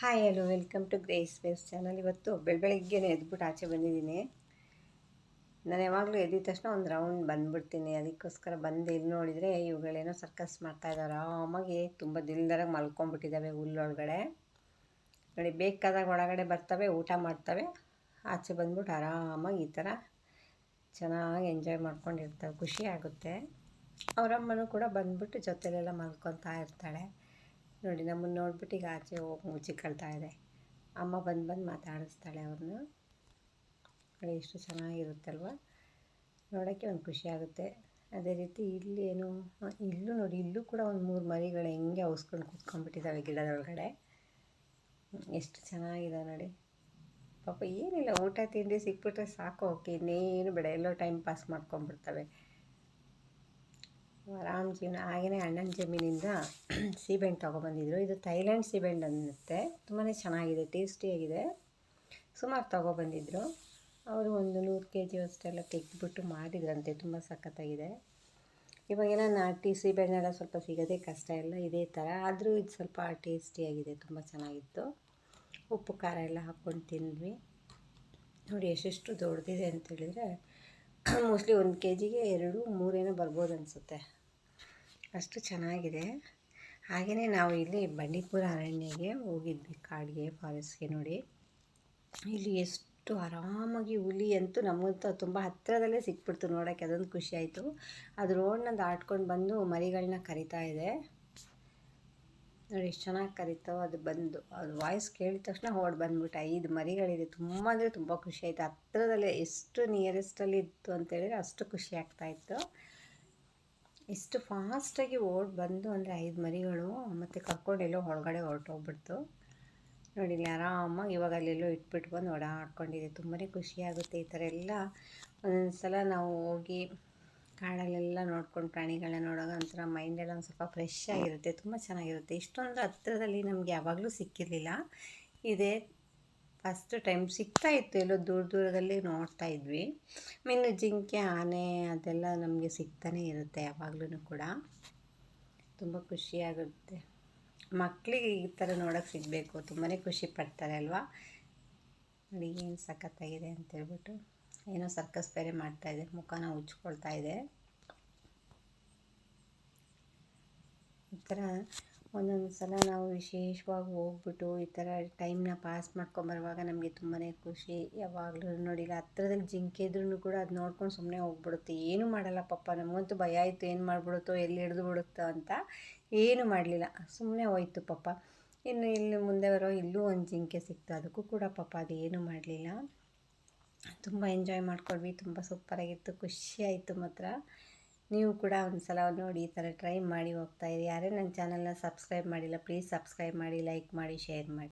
Hi hello, welcome to grace base channel. ಇವತ್ತು ಬೆಳ ಬೆಳಗ್ಗೆನೇ ಎದ್ಬಿಟ್ಟು ಆಚೆ ಬಂದಿದ್ದೀನಿ. ನಾನು ಯಾವಾಗಲೂ ಎದ್ದಿದ ತಕ್ಷಣ ಒಂದು ರೌಂಡ್ ಬಂದ್ಬಿಡ್ತೀನಿ. ಅದಕ್ಕೋಸ್ಕರ ಬಂದು ಇಲ್ಲಿ ನೋಡಿದರೆ ಇವುಗಳೇನೋ ಸರ್ಕಸ್ ಮಾಡ್ತಾ ಇದ್ದಾರೆ ಆರಾಮಾಗಿ ತುಂಬ ದಿಲ್ದರಾಗಿ ಮಲ್ಕೊಂಡ್ಬಿಟ್ಟಿದ್ದಾವೆ ಹುಲ್ಲೊಳಗಡೆ ನೋಡಿ, ಬೇಕಾದಾಗ ಒಳಗಡೆ ಬರ್ತವೆ, ಊಟ ಮಾಡ್ತವೆ. ಆಚೆ ಬಂದ್ಬಿಟ್ಟು ಆರಾಮಾಗಿ ಈ ಥರ ಚೆನ್ನಾಗಿ ಎಂಜಾಯ್ ಮಾಡ್ಕೊಂಡಿರ್ತವೆ ಖುಷಿ ಆಗುತ್ತೆ. ಅವರಮ್ಮನೂ ಕೂಡ ಬಂದ್ಬಿಟ್ಟು ಜೊತೆಲೆಲ್ಲ ಮಲ್ಕೊತಾ ಇರ್ತಾಳೆ. ನೋಡಿ, ನಮ್ಮನ್ನು ನೋಡ್ಬಿಟ್ಟು ಈಗ ಆಚೆ ಹೋಗಿ ಮುಚ್ಚಿಕೊಳ್ತಾ ಇದೆ. ಅಮ್ಮ ಬಂದು ಬಂದು ಮಾತಾಡಿಸ್ತಾಳೆ ಅವ್ರನ್ನ. ನೋಡಿ, ಎಷ್ಟು ಚೆನ್ನಾಗಿರುತ್ತಲ್ವ? ನೋಡೋಕ್ಕೆ ಒಂದು ಖುಷಿ ಆಗುತ್ತೆ. ಅದೇ ರೀತಿ ಇಲ್ಲಿ ಏನು ಇಲ್ಲೂ ನೋಡಿ, ಇಲ್ಲೂ ಕೂಡ ಒಂದು ಮೂರು ಮರಿಗಳು ಹೆಂಗೆ ಔಸ್ಕೊಂಡು ಕೂತ್ಕೊಂಡ್ಬಿಟ್ಟಿದ್ದಾವೆ ಗಿಡದೊಳಗಡೆ. ಎಷ್ಟು ಚೆನ್ನಾಗಿದೆ ನೋಡಿ. ಪಾಪ ಏನಿಲ್ಲ, ಊಟ ತಿಂಡಿ ಸಿಕ್ಬಿಟ್ರೆ ಸಾಕು ಓಕೆ ಇನ್ನೇನು ಬೇಡ. ಎಲ್ಲೋ ಟೈಮ್ ಪಾಸ್ ಮಾಡ್ಕೊಂಡ್ಬಿಡ್ತವೆ. ಆರಾಮ್ ಜೀವನ ಹಾಗೆಯೇ ಅಣ್ಣನ ಜಮೀನಿಂದ ಸೀಬೆಹಣ್ಣು ತೊಗೊಬಂದಿದ್ರು. ಇದು ಥೈಲ್ಯಾಂಡ್ ಸೀಬೆಹಣ್ಣು ಅನ್ನತ್ತೆ. ತುಂಬಾ ಚೆನ್ನಾಗಿದೆ, ಟೇಸ್ಟಿಯಾಗಿದೆ. ಸುಮಾರು ತೊಗೊಬಂದಿದ್ರು. ಅವರು ಒಂದು ನೂರು ಕೆ ಜಿ ಅಷ್ಟೆಲ್ಲ ತೆಗೆದುಬಿಟ್ಟು ಮಾಡಿದ್ರಂತೆ. ತುಂಬ ಸಖತ್ತಾಗಿದೆ. ಇವಾಗೆಲ್ಲ ನಾಟಿ ಸೀಬೆಹಣ್ಣೆಲ್ಲ ಸ್ವಲ್ಪ ಸಿಗೋದೇ ಕಷ್ಟ ಎಲ್ಲ ಇದೇ ಥರ. ಆದರೂ ಇದು ಸ್ವಲ್ಪ ಟೇಸ್ಟಿಯಾಗಿದೆ, ತುಂಬ ಚೆನ್ನಾಗಿತ್ತು. ಉಪ್ಪು, ಖಾರ ಎಲ್ಲ ಹಾಕ್ಕೊಂಡು ತಿಂದ್ವಿ. ನೋಡಿ ಎಷ್ಟೆಷ್ಟು ದೊಡ್ಡದಿದೆ ಅಂತೇಳಿದರೆ, ಮೋಸ್ಟ್ಲಿ ಒಂದು ಕೆ ಜಿಗೆ ಎರಡು, ಮೂರೇನೋ ಬರ್ಬೋದು ಅನಿಸುತ್ತೆ. ಅಷ್ಟು ಚೆನ್ನಾಗಿದೆ. ಹಾಗೆಯೇ ನಾವು ಇಲ್ಲಿ ಬಂಡೀಪುರ ಅರಣ್ಯಗೆ ಹೋಗಿದ್ವಿ ಕಾಡಿಗೆ, ಫಾರೆಸ್ಟ್ಗೆ ನೋಡಿ. ಇಲ್ಲಿ ಎಷ್ಟು ಆರಾಮಾಗಿ ಹುಲಿ ಅಂತೂ ನಮಗಂತೂ ತುಂಬ ಹತ್ತಿರದಲ್ಲೇ ಸಿಕ್ಬಿಡ್ತು ನೋಡೋಕ್ಕೆ, ಅದೊಂದು ಖುಷಿ ಆಯಿತು. ಅದು ರೋಡ್ನ ದಾಟ್ಕೊಂಡು ಬಂದು ಮರಿಗಳನ್ನ ಕರಿತಾ ಇದೆ. ನೋಡಿ ಎಷ್ಟು ಚೆನ್ನಾಗಿ ಕರಿತೋ ಅದು ಬಂದು. ಅದು ವಾಯ್ಸ್ ಕೇಳಿದ ತಕ್ಷಣ ಹೊಡ್ ಬಂದ್ಬಿಟ್ಟು. ಐದು ಮರಿಗಳಿದೆ, ತುಂಬ ಅಂದರೆ ತುಂಬ ಖುಷಿ ಆಯಿತು. ಹತ್ತಿರದಲ್ಲೇ ಎಷ್ಟು ನಿಯರೆಸ್ಟಲ್ಲಿ ಇತ್ತು ಅಂತೇಳಿದ್ರೆ ಅಷ್ಟು ಖುಷಿ ಆಗ್ತಾಯಿತ್ತು ಎಷ್ಟು ಫಾಸ್ಟಾಗಿ ಓಡ್ ಬಂದು ಅಂದರೆ ಐದು ಮರಿಗಳು ಮತ್ತು ಕರ್ಕೊಂಡೆಲ್ಲೋ ಒಳಗಡೆ ಹೊರಟೋಗ್ಬಿಡ್ತು ನೋಡಿ, ಇಲ್ಲಿ ಆರಾಮಾಗಿ ಇವಾಗ ಅಲ್ಲೆಲ್ಲೋ ಇಟ್ಬಿಟ್ಟು ಬಂದು ಓಡಾಡ್ಕೊಂಡಿದೆ. ತುಂಬಾ ಖುಷಿಯಾಗುತ್ತೆ ಈ ಥರ ಎಲ್ಲ. ಒಂದೊಂದು ಸಲ ನಾವು ಹೋಗಿ ಕಾಡಲ್ಲೆಲ್ಲ ನೋಡ್ಕೊಂಡು ಪ್ರಾಣಿಗಳನ್ನ ನೋಡೋದು ಒಂಥರ ಮೈಂಡೆಲ್ಲ ಒಂದು ಸ್ವಲ್ಪ ಫ್ರೆಶ್ ಆಗಿರುತ್ತೆ. ತುಂಬ ಚೆನ್ನಾಗಿರುತ್ತೆ. ಇಷ್ಟೊಂದು ಹತ್ತಿರದಲ್ಲಿ ನಮಗೆ ಯಾವಾಗಲೂ ಸಿಕ್ಕಿರಲಿಲ್ಲ. ಇದೇ ಫಸ್ಟ್ ಟೈಮ್ ಸಿಗ್ತಾ ಇತ್ತು ಎಲ್ಲೋ ದೂರ ದೂರದಲ್ಲಿ ನೋಡ್ತಾ ಇದ್ವಿ. ಮೀನು ಜಿಂಕೆ, ಆನೆ ಅದೆಲ್ಲ ನಮಗೆ ಸಿಗ್ತಾನೆ ಇರುತ್ತೆ ಯಾವಾಗ್ಲೂ ಕೂಡ. ತುಂಬ ಖುಷಿಯಾಗುತ್ತೆ ಮಕ್ಕಳಿಗೆ ಈ ಥರ ನೋಡೋಕ್ಕೆ ಸಿಗಬೇಕು. ತುಂಬಾ ಖುಷಿ ಪಡ್ತಾರೆ ಅಲ್ವಾ? ನೋಡಿ ಏನು ಸಖತ್ತಾಗಿದೆ ಅಂತೇಳ್ಬಿಟ್ಟು ಏನೋ ಸರ್ಕಸ್ ಬೇರೆ ಮಾಡ್ತಾಯಿದೆ ಮುಖನ ಉಚ್ಕೊಳ್ತಾ ಇದೆ. ಈ ಥರ ಒಂದೊಂದು ಸಲ ನಾವು ವಿಶೇಷವಾಗಿ ಹೋಗ್ಬಿಟ್ಟು ಈ ಥರ ಟೈಮ್ನ ಪಾಸ್ ಮಾಡ್ಕೊಂಬರುವಾಗ ನಮಗೆ ತುಂಬಾ ಖುಷಿ. ಯಾವಾಗಲೂ ನೋಡಿಲ್ಲ ಹತ್ರದಲ್ಲಿ ಜಿಂಕೆ ಇದ್ರೂ ಕೂಡ ಅದು ನೋಡ್ಕೊಂಡು ಸುಮ್ಮನೆ ಹೋಗ್ಬಿಡುತ್ತೆ. ಏನೂ ಮಾಡಲ್ಲ ಪಪ್ಪ ನಮಗಂತೂ ಭಯ ಆಯಿತು, ಏನು ಮಾಡಿಬಿಡುತ್ತೋ, ಎಲ್ಲಿ ಹಿಡಿದು ಬಿಡುತ್ತೋ ಅಂತ ಏನು ಮಾಡಲಿಲ್ಲ. ಸುಮ್ಮನೆ ಹೋಯ್ತು ಪಪ್ಪ ಇನ್ನು ಇಲ್ಲಿ ಮುಂದೆ ಬರೋ ಇಲ್ಲೂ ಒಂದು ಜಿಂಕೆ ಸಿಕ್ತು. ಅದಕ್ಕೂ ಕೂಡ ಪಾಪ ಅದು ಏನೂ ಮಾಡಲಿಲ್ಲ. ತುಂಬ ಎಂಜಾಯ್ ಮಾಡ್ಕೊಂಡ್ವಿ. ತುಂಬ ಸೂಪರಾಗಿತ್ತು ಖುಷಿ ಆಯಿತು ಮಾತ್ರ. ನೀವು ಕೂಡ ಒಂದು ಸಲ ನೋಡಿ ಈ ಥರ ಟ್ರೈ ಮಾಡಿ ಹೋಗ್ತಾಯಿರಿ ಯಾರೇ ನನ್ನ ಚಾನಲ್ನ ಸಬ್ಸ್ಕ್ರೈಬ್ ಮಾಡಿಲ್ಲ, ಪ್ಲೀಸ್ ಸಬ್ಸ್ಕ್ರೈಬ್ ಮಾಡಿ, ಲೈಕ್ ಮಾಡಿ, ಶೇರ್ ಮಾಡಿ.